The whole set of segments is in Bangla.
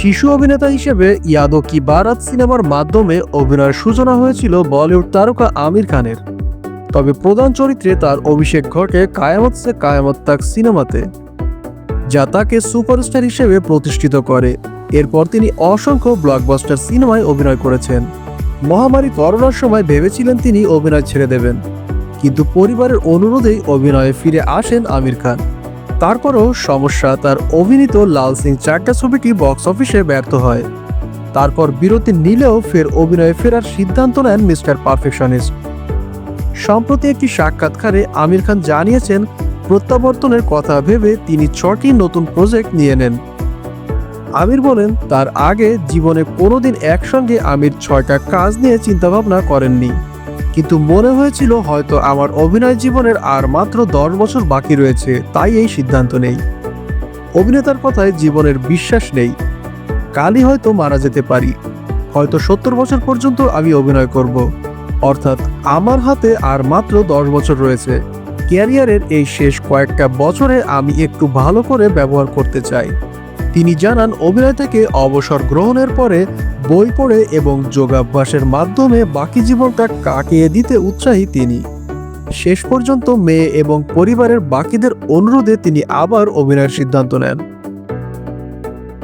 শিশু অভিনেতা হিসেবে ইয়াদো কি বারাত সিনেমার মাধ্যমে অভিনয়ের সূচনা হয়েছিল বলিউড তারকা আমির খানের। তবে প্রধান চরিত্রে তার অভিষেক ঘটে কায়ামত সে কায়ামত তাক সিনেমাতে, যা তাকে সুপারস্টার হিসেবে প্রতিষ্ঠিত করে। এরপর তিনি অসংখ্য ব্লকবাস্টার সিনেমায় অভিনয় করেছেন। মহামারী করোনার সময় ভেবেছিলেন তিনি অভিনয় ছেড়ে দেবেন। কিন্তু পরিবারের অনুরোধেই অভিনয়ে ফিরে আসেন আমির খান। তারপরও সমস্যা, তার অভিনীত লাল সিং চারটা ছবিটি বক্স অফিসে ব্যর্থ হয়। তারপর বিরতি নিলেও ফের অভিনয়ে ফেরার সিদ্ধান্ত নেন মিস্টার পারফেকশনিস্ট। সম্প্রতি একটি সাক্ষাৎকারে আমির খান জানিয়েছেন, প্রত্যাবর্তনের কথা ভেবে তিনি ছটি নতুন প্রজেক্ট নিয়ে নেন। আমির বলেন, তার আগে জীবনে কোনোদিন একসঙ্গে আমির ছয়টা কাজ নিয়ে চিন্তাভাবনা করেননি। কিন্তু মনে হয়েছিল হয়তো আমার অভিনয় জীবনের আর মাত্র দশ বছর বাকি রয়েছে, তাই এই সিদ্ধান্ত নেই। অভিনেতার কথায় জীবনের বিশ্বাস নেই। কালই হয়তো মারা যেতে পারি। হয়তো সত্তর বছর পর্যন্ত আমি অভিনয় করব। অর্থাৎ আমার হাতে আর মাত্র দশ বছর রয়েছে। ক্যারিয়ারের এই শেষ কয়েকটা বছরে আমি একটু ভালো করে ব্যবহার করতে চাই। তিনি জানান, অভিনয় থেকে অবসর গ্রহণের পরে বই পড়ে এবং যোগাভ্যাসের মাধ্যমে বাকি জীবনটা কাটিয়ে দিতে উৎসাহী তিনি। শেষ পর্যন্ত মেয়ে এবং পরিবারের বাকিদের অনুরোধে তিনি আবার অভিনয়ের সিদ্ধান্ত নেন।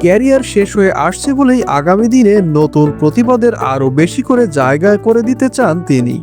ক্যারিয়ার শেষ হয়ে আসছে বলেই আগামী দিনে নতুন প্রতিবাদের আরও বেশি করে জায়গায় করে দিতে চান তিনি।